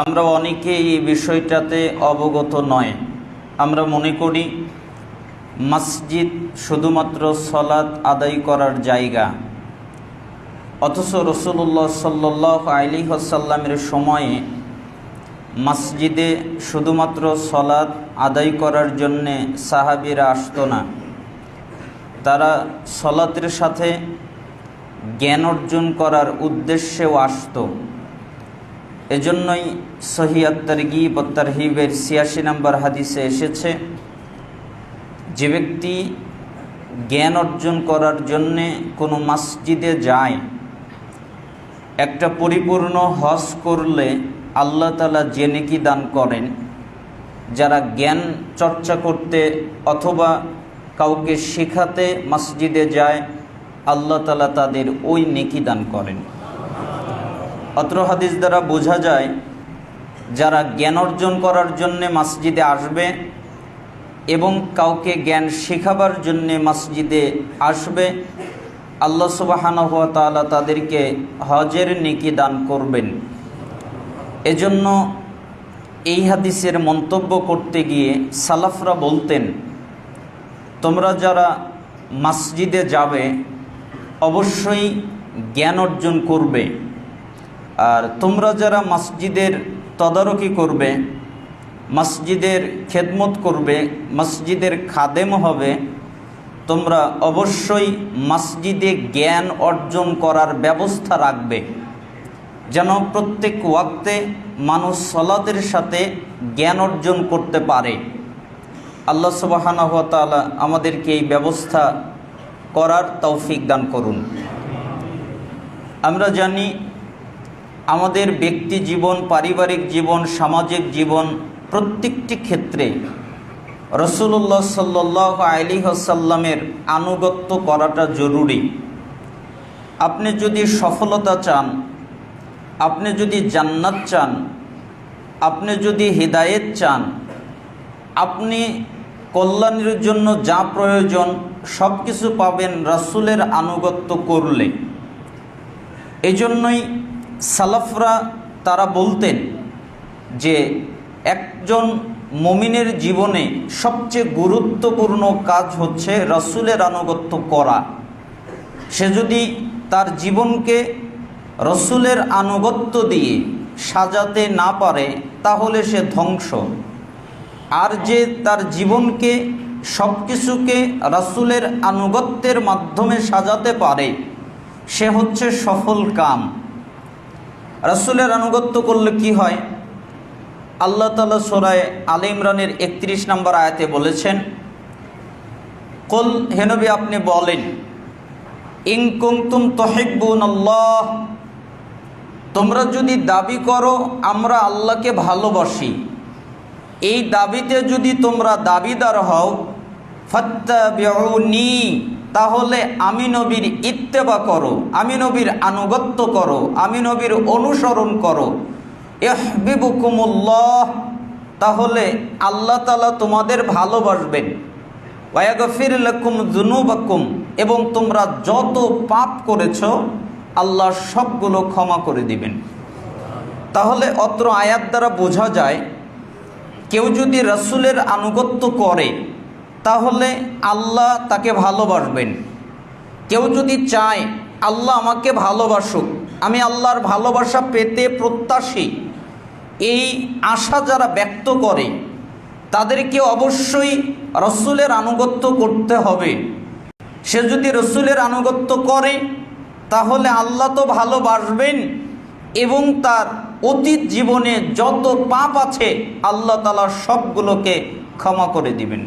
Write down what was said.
আমরা অনেকে এই বিষয়টাতে অবগত নয়। আমরা মনে করি, মসজিদ শুধুমাত্র সলাৎ আদায় করার জায়গা। অথচ রসুল্লাহ সাল্লাহ আলী হাসাল্লামের সময়ে মসজিদে শুধুমাত্র সলাৎ আদায় করার জন্যে সাহাবিরা আসতো না। তারা সলাতের সাথে জ্ঞান অর্জন করার উদ্দেশ্যেও আসতো। এজন্যই সহিয়াত্তার গিব তারহিবের ছিয়াশি নম্বর হাদিসে এসেছে, যে ব্যক্তি জ্ঞান অর্জন করার জন্যে কোনো মসজিদে যায়, একটা পরিপূর্ণ হজ করলে আল্লাহ তালা জেনে কি দান করেন? যারা জ্ঞান চর্চা করতে অথবা কাউকে শেখাতে মসজিদে যায়, আল্লাহ তালা তাদের ওই নেকি দান করেন। অত্র হাদিস দ্বারা বোঝা যায়, যারা জ্ঞান অর্জন করার জন্যে মসজিদে আসবে এবং কাউকে জ্ঞান শেখাবার জন্যে মসজিদে আসবে, আল্লাহ সুবাহান তালা তাদেরকে হজের নেকি দান করবেন। এজন্য এই হাদিসের মন্তব্য করতে গিয়ে সালাফরা বলতেন, তোমরা যারা মসজিদে যাবে, অবশ্যই জ্ঞান অর্জন করবে। আর তোমরা যারা মসজিদের তদারকি করবে, মসজিদের খেদমত করবে, মসজিদের খাদেম হবে, তোমরা অবশ্যই মসজিদে জ্ঞান অর্জন করার ব্যবস্থা রাখবে। যেন প্রত্যেক ওয়াক্তে মানুষ সলাদের সাথে জ্ঞান অর্জন করতে পারে। আল্লাহ সুবাহানহতালা আমাদেরকে এই ব্যবস্থা করার তৌফিক দান করুন। আমরা জানি আমাদের ব্যক্তি জীবন, পারিবারিক জীবন, সামাজিক জীবন, প্রত্যেকটি ক্ষেত্রে রসুল্লাহ সাল্লাহ আলী আসাল্লামের আনুগত্য করাটা জরুরি। আপনি যদি সফলতা চান, আপনি যদি জান্নাত চান, আপনি যদি হৃদায়ত চান, আপনি কল্যাণের জন্য যা প্রয়োজন সব কিছু পাবেন রাসুলের আনুগত্য করলে। এজন্যই সালাফরা তারা বলতেন যে একজন মমিনের জীবনে সবচেয়ে গুরুত্বপূর্ণ কাজ হচ্ছে রসুলের আনুগত্য করা। সে যদি তার জীবনকে রসুলের আনুগত্য দিয়ে সাজাতে না পারে, তাহলে সে ধ্বংস। আর যে তার জীবনকে সব কিছুকে রসুলের আনুগত্যের মাধ্যমে সাজাতে পারে, সে হচ্ছে সফল কাম। রসুলের আনুগত্য করলে কি হয়? আল্লাহ তালা সোরায় আল ইমরানের একত্রিশ নম্বর আয়াতে বলেছেন, কল হেনবি আপনি বলেন ইংকুংতুম তহিবুন আল্লাহ তোমরা যদি দাবি করো, আমরা আল্লাহকে ভালোবাসি। এই দাবিতে যদি তোমরা দাবিদার হও, ফত্তাবিউনি তাহলে আমি নবীর ইত্তেবা করো, আমি নবীর আনুগত্য করো, আমি নবীর অনুসরণ করো। এহবিবুকুমুল্লাহ তাহলে আল্লাহ তালা তোমাদের ভালোবাসবেন। ওয়াগফির লকুম জুনুবাকুম এবং তোমরা যত পাপ করেছ, আল্লাহ সবগুলো ক্ষমা করে দিবেন। তাহলে অত্র আয়াত দ্বারা বোঝা যায়, কেউ যদি রসুলের আনুগত্য করে তাহলে আল্লাহ তাকে ভালোবাসবেন। কেউ যদি চায়, আল্লাহ আমাকে ভালোবাসুক, আমি আল্লাহর ভালোবাসা পেতে প্রত্যাশী, এই আশা যারা ব্যক্ত করে, তাদেরকে অবশ্যই রসুলের আনুগত্য করতে হবে। সে যদি রসুলের আনুগত্য করে, তাহলে আল্লাহ তো ভালোবাসবেন এবং তার অতীত জীবনে যত পাপ আছে, আল্লাহ তালা সবগুলোকে ক্ষমা করে দিবেন।